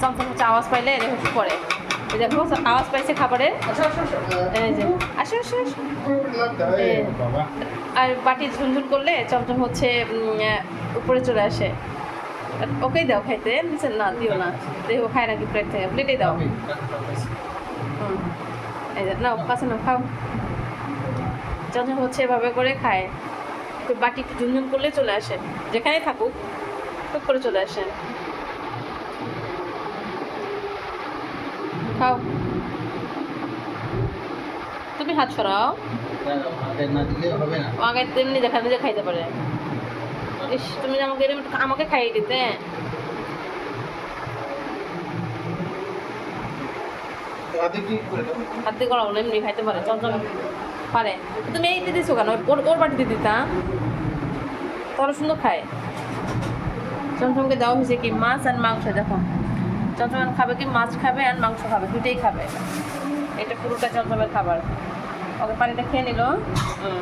চমচম হচ্ছে আওয়াজ পাইলে এরকম এই দেখো আওয়াজ পাইছে খাবারের। আসো আসো। আসো আর বাটি ঝুনঝুন করলে চমচম হচ্ছে উপরে চলে আসে। ওকেই দাও খাইতে না? দিও না। দেখো খায় নাকি প্লেট থেকে? প্লেটেই দাও। নাও কাছে না খাও। চমচম হচ্ছে এভাবে করে খায়। বাটি একটু ঝুনঝুন করলে চলে আসে। যেখানেই থাকুক করে চলে আসে। খাও তুমি হাত সরাও। আগে তেমনি দেখা নিজে খাইতে পারে। ইস তুমি আমাকে এরকম আমাকে খাইয়ে দিতে। হাতে করে দিয়ে করাবো এমনি খাইতে পারে। চমচম পারে। তুমি এইতে দিছো কেন? ওর ওর বাটিতে দিতা। তাহলে সুন্দর খায়। চমচমকে দেওয়া হয়েছে কি? মাছ আর মাংস দেখো। এখন খাবে কি মাছ খাবে আর মাংস খাবে দুটোই খাবে। এটা পুরোটা চন্দ্রমের খাবার। ওকে, পানিটা খেয়ে নিল। হুম।